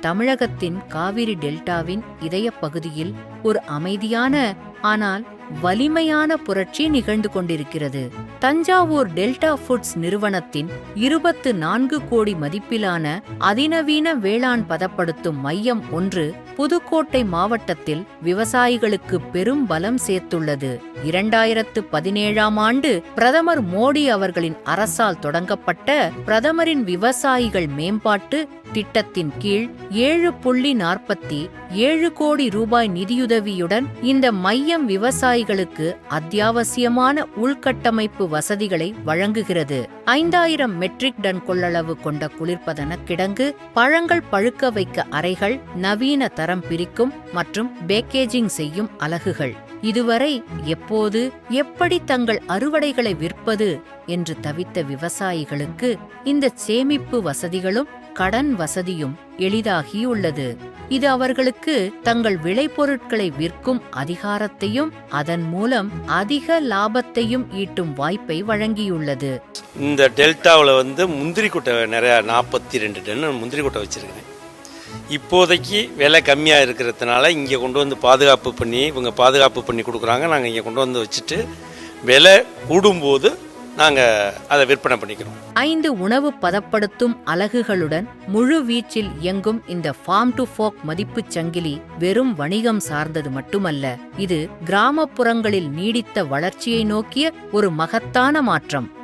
தமிழகத்தின் காவிரி டெல்டாவின் இதய பகுதியில் ஒரு அமைதியான ஆனால் வலிமையான புரட்சி நிகழ்ந்து கொண்டிருக்கிறது. தஞ்சாவூர் டெல்டா ஃபுட்ஸ் நிறுவனத்தின் இருபத்து நான்கு கோடி மதிப்பிலான அதிநவீன வேளாண் பதப்படுத்தும் மையம் ஒன்று புதுக்கோட்டை மாவட்டத்தில் விவசாயிகளுக்கு பெரும் பலம் சேர்த்துள்ளது. இரண்டாயிரத்து பதினேழாம் ஆண்டு பிரதமர் மோடி அவர்களின் அரசால் தொடங்கப்பட்ட பிரதமரின் விவசாயிகள் மேம்பாட்டு திட்டத்தின் கீழ் ஏழு புள்ளி நாற்பத்தி ஏழு கோடி ரூபாய் நிதியுதவியுடன் இந்த மையம் விவசாய விவசாயிகளுக்கு அத்தியாவசியமான உள்கட்டமைப்பு வசதிகளை வழங்குகிறது. ஐந்தாயிரம் மெட்ரிக் டன் கொள்ளளவு கொண்ட குளிர்பதன கிடங்கு பழங்கள் பழுக்க வைக்க அறைகள் நவீன தரம் பிரிக்கும் மற்றும் பேக்கேஜிங் செய்யும் அலகுகள். இதுவரை எப்போது எப்படி தங்கள் அறுவடைகளை விற்பது என்று தவித்த விவசாயிகளுக்கு இந்த சேமிப்பு வசதிகளும் கடன் வசதியும் எளிதாகியுள்ளது. இது அவர்களுக்கு தங்கள் விளைபொருட்களை விற்கும் அதிகாரத்தையும் அதன் மூலம் அதிக லாபத்தையும் ஈட்டும் வாய்ப்பை வழங்கியுள்ளது. இந்த டெல்டாவில் வந்து முந்திரி கொட்டை நிறையா நாற்பத்தி ரெண்டு டன் முந்திரி கொட்டை வச்சுருக்கிறேன் இப்போதைக்கு விலை கம்மியாக இருக்கிறதுனால இங்கே கொண்டு வந்து பாதுகாப்பு பண்ணி இவங்க பாதுகாப்பு பண்ணி கொடுக்குறாங்க. நாங்கள் இங்கே கொண்டு வந்து வச்சுட்டு விலை கூடும்போது நாங்கள் அதை விற்பனை பண்ணிக்கிறோம். ஐந்து உணவு பதப்படுத்தும் அலகுகளுடன் முழு வீச்சில் இயங்கும் இந்த ஃபார்ம் டு ஃபோக் மதிப்புச் சங்கிலி வெறும் வணிகம் சார்ந்தது மட்டுமல்ல இது கிராமப்புறங்களில் நீடித்த வளர்ச்சியை நோக்கிய ஒரு மகத்தான மாற்றம்.